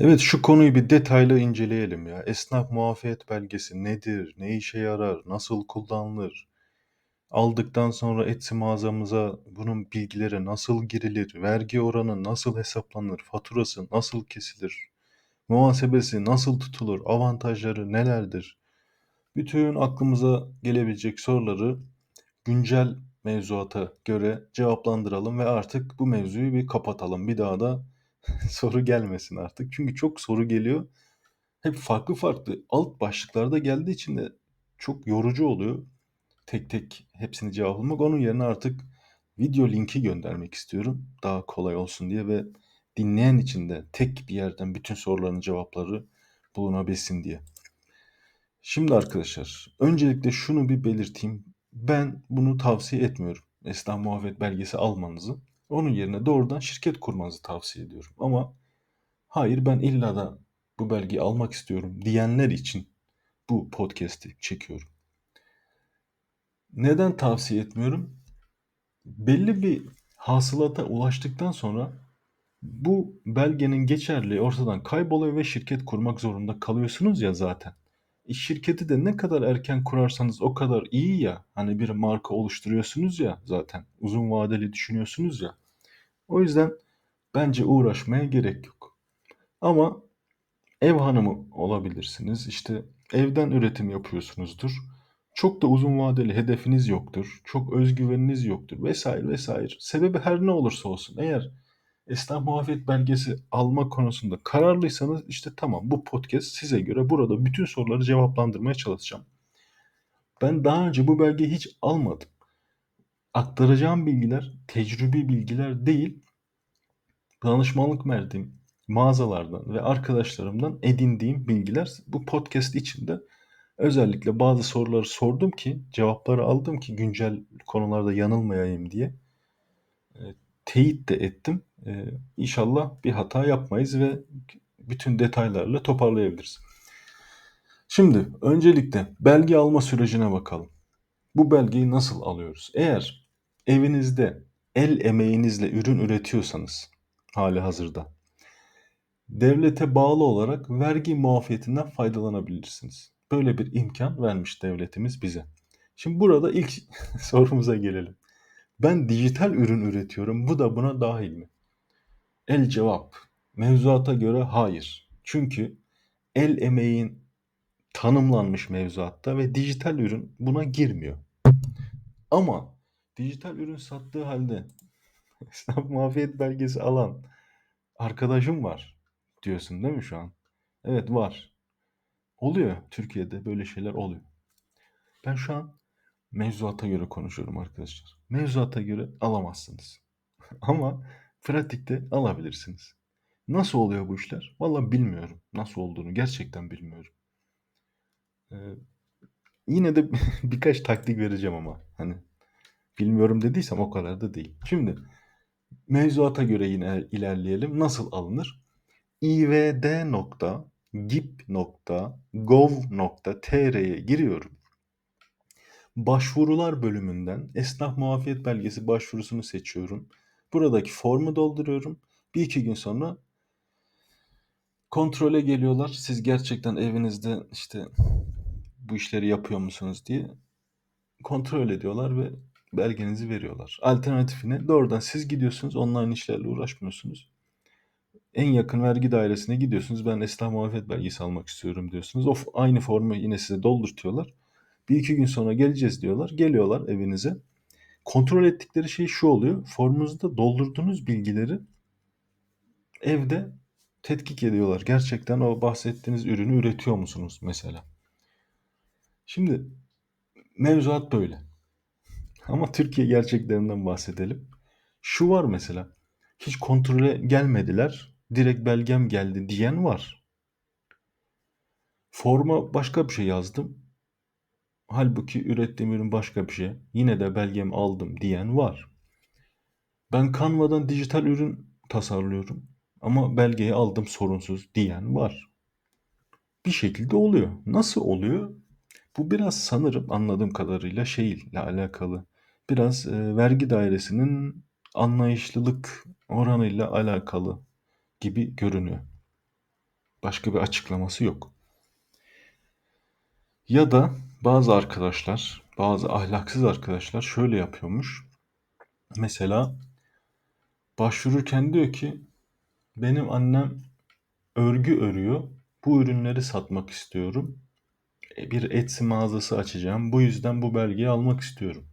Evet, şu konuyu bir detaylı inceleyelim ya. Esnaf muafiyet belgesi nedir? Ne işe yarar? Nasıl kullanılır? Aldıktan sonra Etsy mağazamıza bunun bilgileri nasıl girilir? Vergi oranı nasıl hesaplanır? Faturası nasıl kesilir? Muhasebesi nasıl tutulur? Avantajları nelerdir? Bütün aklımıza gelebilecek soruları güncel mevzuata göre cevaplandıralım ve artık bu mevzuyu bir kapatalım. Bir daha da soru gelmesin artık. Çünkü çok soru geliyor. Hep farklı farklı alt başlıklarda geldiği için de çok yorucu oluyor. Tek tek hepsini cevaplamak. Onun yerine artık video linki göndermek istiyorum. Daha kolay olsun diye ve dinleyen için de tek bir yerden bütün soruların cevapları bulunabilsin diye. Şimdi arkadaşlar öncelikle şunu bir belirteyim. Ben bunu tavsiye etmiyorum. Esnaf muafiyet belgesi almanızı. Onun yerine doğrudan şirket kurmanızı tavsiye ediyorum. Ama hayır ben illa da bu belgeyi almak istiyorum diyenler için bu podcast'i çekiyorum. Neden tavsiye etmiyorum? Belli bir hasılata ulaştıktan sonra bu belgenin geçerliği ortadan kayboluyor ve şirket kurmak zorunda kalıyorsunuz ya zaten. E şirketi de ne kadar erken kurarsanız o kadar iyi ya. Hani bir marka oluşturuyorsunuz ya zaten. Uzun vadeli düşünüyorsunuz ya. O yüzden bence uğraşmaya gerek yok. Ama ev hanımı olabilirsiniz. İşte evden üretim yapıyorsunuzdur. Çok da uzun vadeli hedefiniz yoktur. Çok özgüveniniz yoktur vesaire vesaire. Sebebi her ne olursa olsun. Eğer esnaf muafiyet belgesi alma konusunda kararlıysanız işte tamam bu podcast size göre burada bütün soruları cevaplandırmaya çalışacağım. Ben daha önce bu belgeyi hiç almadım. Aktaracağım bilgiler tecrübi bilgiler değil. Danışmanlık verdiğim mağazalardan ve arkadaşlarımdan edindiğim bilgiler bu podcast içinde özellikle bazı soruları sordum ki cevapları aldım ki güncel konularda yanılmayayım diye e, teyit de ettim. E, inşallah bir hata yapmayız ve bütün detaylarla toparlayabiliriz. Şimdi öncelikle belge alma sürecine bakalım. Bu belgeyi nasıl alıyoruz? Eğer evinizde el emeğinizle ürün üretiyorsanız hali hazırda devlete bağlı olarak vergi muafiyetinden faydalanabilirsiniz. Böyle bir imkan vermiş devletimiz bize. Şimdi burada ilk sorumuza gelelim. Ben dijital ürün üretiyorum. Bu da buna dahil mi? El cevap. Mevzuata göre hayır. Çünkü el emeğin tanımlanmış mevzuatta ve dijital ürün buna girmiyor. Ama dijital ürün sattığı halde esnaf muafiyet belgesi alan arkadaşım var diyorsun değil mi şu an? Evet var. Oluyor Türkiye'de böyle şeyler oluyor. Ben şu an mevzuata göre konuşuyorum arkadaşlar. Mevzuata göre alamazsınız. Ama pratikte alabilirsiniz. Nasıl oluyor bu işler? Valla bilmiyorum. Nasıl olduğunu gerçekten bilmiyorum. Ee, yine de birkaç taktik vereceğim ama hani bilmiyorum dediysem o kadar da değil. Şimdi mevzuata göre yine ilerleyelim. Nasıl alınır? ivd.gip.gov.tr'ye giriyorum. Başvurular bölümünden esnaf muafiyet belgesi başvurusunu seçiyorum. Buradaki formu dolduruyorum. Bir iki gün sonra kontrole geliyorlar. Siz gerçekten evinizde işte bu işleri yapıyor musunuz diye kontrol ediyorlar ve belgenizi veriyorlar. Alternatifine doğrudan siz gidiyorsunuz. Online işlerle uğraşmıyorsunuz. En yakın vergi dairesine gidiyorsunuz. Ben esnaf muafiyet belgesi almak istiyorum diyorsunuz. O aynı formu yine size doldurtuyorlar. Bir iki gün sonra geleceğiz diyorlar. Geliyorlar evinize. Kontrol ettikleri şey şu oluyor. Formunuzda doldurduğunuz bilgileri evde tetkik ediyorlar. Gerçekten o bahsettiğiniz ürünü üretiyor musunuz mesela? Şimdi mevzuat böyle. Ama Türkiye gerçeklerinden bahsedelim. Şu var mesela. Hiç kontrole gelmediler. Direkt belgem geldi diyen var. Forma başka bir şey yazdım. Halbuki ürettiğim ürün başka bir şey. Yine de belgemi aldım diyen var. Ben Canva'dan dijital ürün tasarlıyorum ama belgeyi aldım sorunsuz diyen var. Bir şekilde oluyor. Nasıl oluyor? Bu biraz sanırım anladığım kadarıyla şeyle alakalı. Biraz e, vergi dairesinin anlayışlılık oranıyla alakalı gibi görünüyor. Başka bir açıklaması yok. Ya da bazı arkadaşlar, bazı ahlaksız arkadaşlar şöyle yapıyormuş. Mesela başvururken diyor ki benim annem örgü örüyor. Bu ürünleri satmak istiyorum. E, Bir Etsy mağazası açacağım. Bu yüzden bu belgeyi almak istiyorum.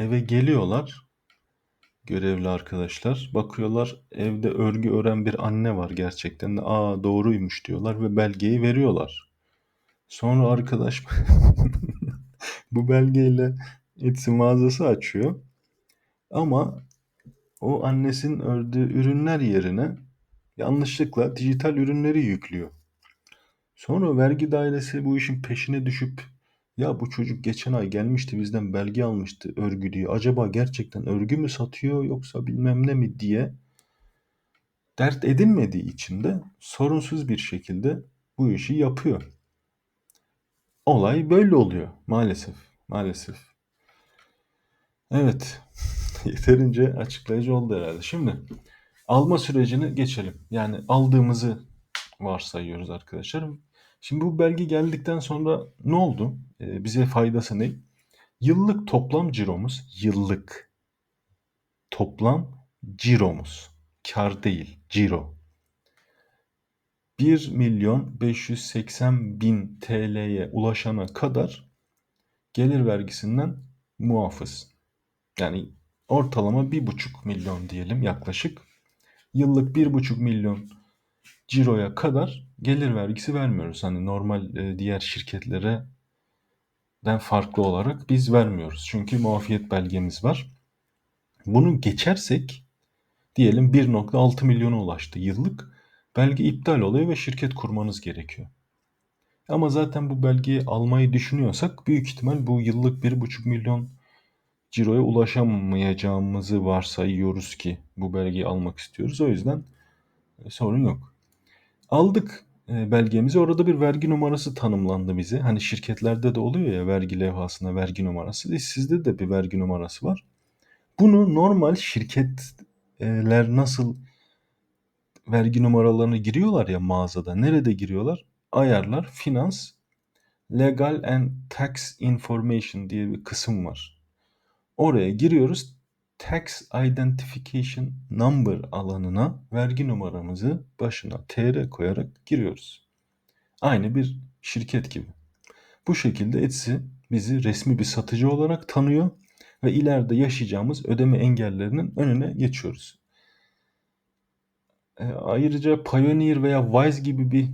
Eve geliyorlar görevli arkadaşlar. Bakıyorlar evde örgü ören bir anne var gerçekten de. Aa doğruymuş diyorlar ve belgeyi veriyorlar. Sonra arkadaş bu belgeyle Etsy mağazası açıyor. Ama o annesinin ördüğü ürünler yerine yanlışlıkla dijital ürünleri yüklüyor. Sonra vergi dairesi bu işin peşine düşüp ya bu çocuk geçen ay gelmişti bizden belge almıştı örgü diye. Acaba gerçekten örgü mü satıyor yoksa bilmem ne mi diye dert edinmediği için de sorunsuz bir şekilde bu işi yapıyor. Olay böyle oluyor maalesef. Maalesef. Evet. Yeterince açıklayıcı oldu herhalde. Şimdi alma sürecini geçelim. Yani aldığımızı varsayıyoruz arkadaşlar. Şimdi bu belge geldikten sonra ne oldu? Ee, bize faydası ne? Yıllık toplam ciromuz, yıllık toplam ciromuz, kar değil, ciro. 1 milyon 580 bin TL'ye ulaşana kadar gelir vergisinden muafız. Yani ortalama 1,5 milyon diyelim yaklaşık. Yıllık 1,5 milyon ciroya kadar gelir vergisi vermiyoruz. Hani normal e, diğer şirketlere den farklı olarak biz vermiyoruz. Çünkü muafiyet belgemiz var. Bunu geçersek diyelim 1.6 milyona ulaştı yıllık. Belge iptal oluyor ve şirket kurmanız gerekiyor. Ama zaten bu belgeyi almayı düşünüyorsak büyük ihtimal bu yıllık 1.5 milyon ciroya ulaşamayacağımızı varsayıyoruz ki bu belgeyi almak istiyoruz. O yüzden e, sorun yok. Aldık e, belgemizi. Orada bir vergi numarası tanımlandı bize. Hani şirketlerde de oluyor ya vergi levhasında vergi numarası. E, sizde de bir vergi numarası var. Bunu normal şirketler nasıl vergi numaralarını giriyorlar ya mağazada. Nerede giriyorlar? Ayarlar, finans, legal and tax information diye bir kısım var. Oraya giriyoruz. Tax Identification Number alanına vergi numaramızı başına TR koyarak giriyoruz. Aynı bir şirket gibi. Bu şekilde Etsy bizi resmi bir satıcı olarak tanıyor ve ileride yaşayacağımız ödeme engellerinin önüne geçiyoruz. E, ayrıca Pioneer veya Wise gibi bir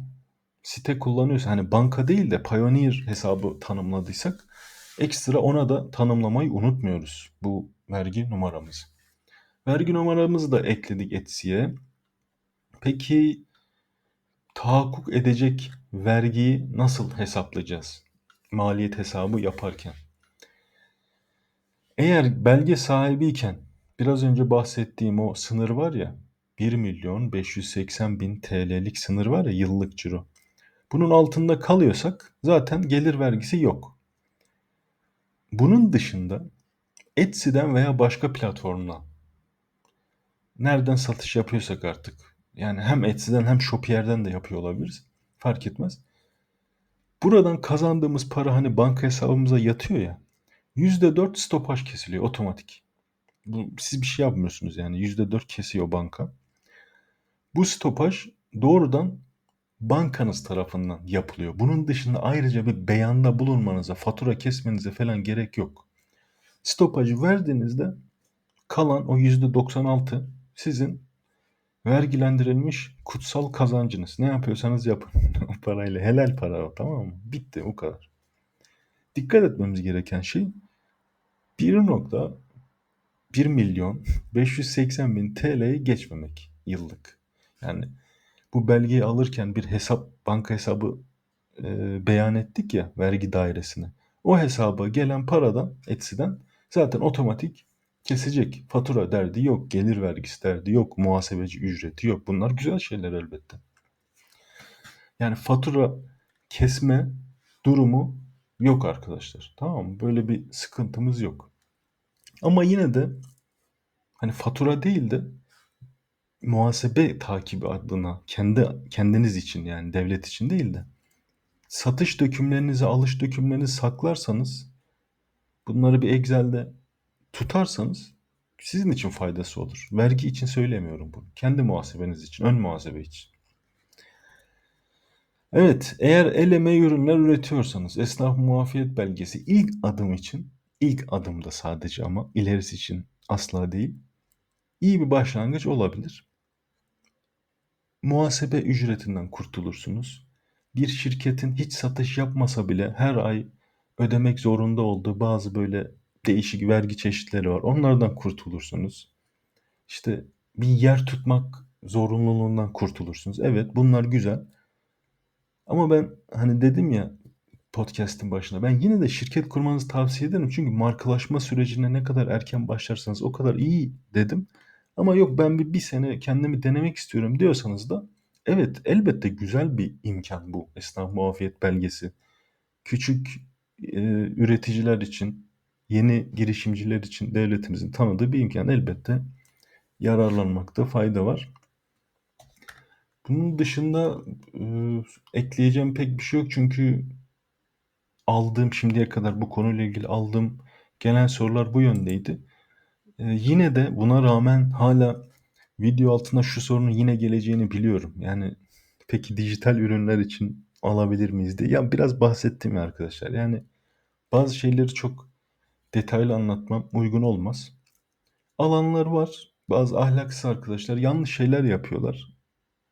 site kullanıyorsa hani banka değil de Pioneer hesabı tanımladıysak ekstra ona da tanımlamayı unutmuyoruz bu vergi numaramızı. Vergi numaramızı da ekledik Etsy'ye. Peki tahakkuk edecek vergiyi nasıl hesaplayacağız? Maliyet hesabı yaparken. Eğer belge sahibiyken biraz önce bahsettiğim o sınır var ya 1 milyon 580 bin TL'lik sınır var ya yıllık ciro. Bunun altında kalıyorsak zaten gelir vergisi yok. Bunun dışında Etsy'den veya başka platformdan nereden satış yapıyorsak artık yani hem Etsy'den hem Shopier'den de yapıyor olabiliriz. Fark etmez. Buradan kazandığımız para hani banka hesabımıza yatıyor ya. %4 stopaj kesiliyor otomatik. Bu, siz bir şey yapmıyorsunuz yani %4 kesiyor banka. Bu stopaj doğrudan bankanız tarafından yapılıyor. Bunun dışında ayrıca bir beyanda bulunmanıza, fatura kesmenize falan gerek yok. Stopajı verdiğinizde kalan o %96 sizin vergilendirilmiş kutsal kazancınız. Ne yapıyorsanız yapın o parayla. Helal para o tamam mı? Bitti o kadar. Dikkat etmemiz gereken şey 1.1 milyon 580 bin TL'yi geçmemek yıllık. Yani bu belgeyi alırken bir hesap banka hesabı e, beyan ettik ya vergi dairesine. O hesaba gelen paradan Etsy'den zaten otomatik kesecek. Fatura derdi yok, gelir vergisi derdi yok, muhasebeci ücreti yok. Bunlar güzel şeyler elbette. Yani fatura kesme durumu yok arkadaşlar. Tamam mı? Böyle bir sıkıntımız yok. Ama yine de hani fatura değil de muhasebe takibi adına kendi kendiniz için yani devlet için değil de satış dökümlerinizi, alış dökümlerinizi saklarsanız bunları bir Excel'de tutarsanız sizin için faydası olur. Vergi için söylemiyorum bunu. Kendi muhasebeniz için, ön muhasebe için. Evet, eğer el emeği ürünler üretiyorsanız esnaf muafiyet belgesi ilk adım için, ilk adımda sadece ama ilerisi için asla değil, iyi bir başlangıç olabilir. Muhasebe ücretinden kurtulursunuz. Bir şirketin hiç satış yapmasa bile her ay ödemek zorunda olduğu bazı böyle değişik vergi çeşitleri var. Onlardan kurtulursunuz. İşte bir yer tutmak zorunluluğundan kurtulursunuz. Evet bunlar güzel. Ama ben hani dedim ya podcast'in başına ben yine de şirket kurmanızı tavsiye ederim. Çünkü markalaşma sürecine ne kadar erken başlarsanız o kadar iyi dedim. Ama yok ben bir, bir sene kendimi denemek istiyorum diyorsanız da evet elbette güzel bir imkan bu esnaf muafiyet belgesi. Küçük e, üreticiler için, yeni girişimciler için devletimizin tanıdığı bir imkan elbette yararlanmakta fayda var. Bunun dışında e, ekleyeceğim pek bir şey yok çünkü aldığım şimdiye kadar bu konuyla ilgili aldığım genel sorular bu yöndeydi. E, yine de buna rağmen hala video altına şu sorunun yine geleceğini biliyorum. Yani peki dijital ürünler için alabilir miyiz diye. Ya biraz bahsettim ya arkadaşlar. Yani bazı şeyleri çok detaylı anlatmam uygun olmaz. Alanlar var. Bazı ahlaksız arkadaşlar yanlış şeyler yapıyorlar.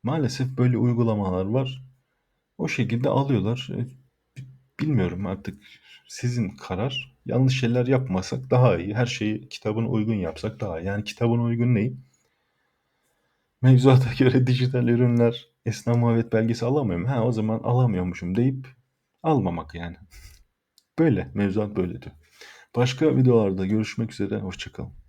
Maalesef böyle uygulamalar var. O şekilde alıyorlar. E, bilmiyorum artık sizin karar. Yanlış şeyler yapmasak daha iyi. Her şeyi kitabına uygun yapsak daha iyi. Yani kitabına uygun ne? Mevzuata göre dijital ürünler esnaf muhabbet belgesi alamıyorum. Ha o zaman alamıyormuşum deyip almamak yani. Böyle mevzuat böyle diyor. Başka videolarda görüşmek üzere. Hoşçakalın.